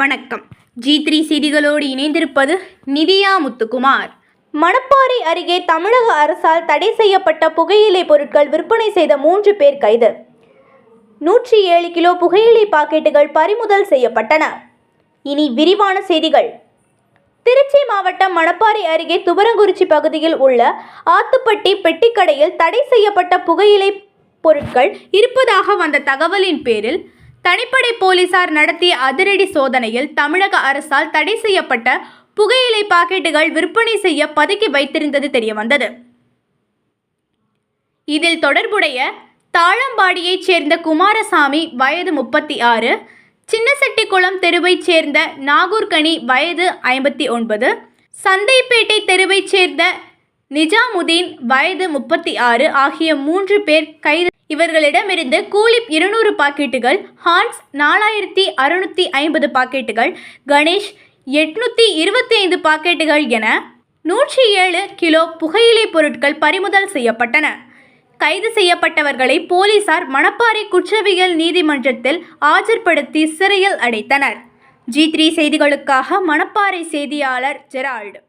வணக்கம். G three செய்திகளோடு இணைந்திருப்பது நிதியா முத்துக்குமார். மணப்பாறை அருகே தமிழக அரசால் தடை செய்யப்பட்ட புகையிலை பொருட்கள் விற்பனை செய்த மூன்று பேர் கைது. நூற்றி ஏழு கிலோ புகையிலை பாக்கெட்டுகள் பறிமுதல் செய்யப்பட்டன. இனி விரிவான செய்திகள். திருச்சி மாவட்டம் மணப்பாறை அருகே துவரங்குறிச்சி பகுதியில் உள்ள ஆத்துப்பட்டி பெட்டிக்கடையில் தடை செய்யப்பட்ட புகையிலை பொருட்கள் இருப்பதாக வந்த தகவலின் பேரில் தனிப்படை போலீசார் நடத்திய அதிரடி சோதனையில் தமிழக அரசால் தடை செய்யப்பட்ட புகையிலை பாக்கெட்டுகள் விற்பனை செய்ய பதுக்கி வைத்திருந்தது தெரியவந்தது. இதில் தொடர்புடைய தாழம்பாடியைச் சேர்ந்த குமாரசாமி வயது முப்பத்தி ஆறு சின்னசெட்டிக்குளம் தெருவைச் சேர்ந்த நாகூர்கனி வயது ஐம்பத்தி ஒன்பது சந்தைப்பேட்டை தெருவைச் சேர்ந்த நிஜாமுதீன் வயது முப்பத்தி ஆறு ஆகிய மூன்று பேர் கைது இவர்களிடமிருந்து கூலிப் இருநூறு பாக்கெட்டுகள் ஹான்ஸ் நாலாயிரத்தி அறுநூற்றி ஐம்பது பாக்கெட்டுகள் கணேஷ் எட்நூற்றி இருபத்தி ஐந்து பாக்கெட்டுகள் என நூற்றி ஏழு கிலோ புகையிலை பொருட்கள் பறிமுதல் செய்யப்பட்டன. கைது செய்யப்பட்டவர்களை போலீசார் மணப்பாறை குற்றவியல் நீதிமன்றத்தில் ஆஜர்படுத்தி சிறையில் அடைத்தனர். ஜி த்ரீ செய்திகளுக்காக மணப்பாறை செய்தியாளர் ஜெரால்டு.